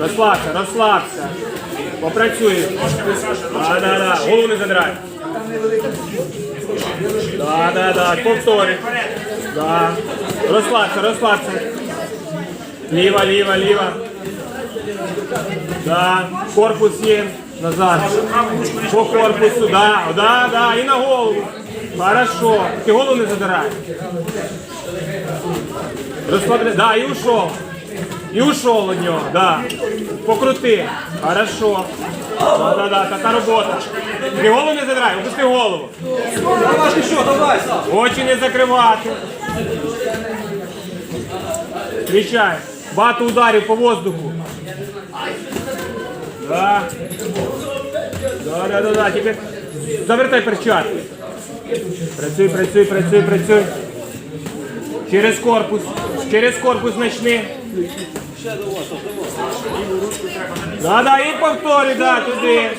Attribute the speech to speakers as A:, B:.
A: Розслабся, розслабся. Попрацюй. Да, да, да. Голову не задирай. Да, да, да. Повтори. Да. Розслабся, розслабся. Ліва, ліва, ліва. Да. Корпус є. Назад. По корпусу, да, да, да. І на голову. Хорошо. Ти голову не задирай. Розслабля. Да, і ушов. І ушов від нього, да. Покрути. Хорошо. Да, да, да, така робота. Ти голову не задирай, опусти голову.
B: Давай, що, давай, Саш.
A: Очі не закривати. Кричай. Багато ударів по воздуху. Да. Да, да, да, да. Завертай перчатки. Працюй, працюй, працюй, працюй. Через корпус. Через корпус начни. Да, да, і повторюй, да, туди.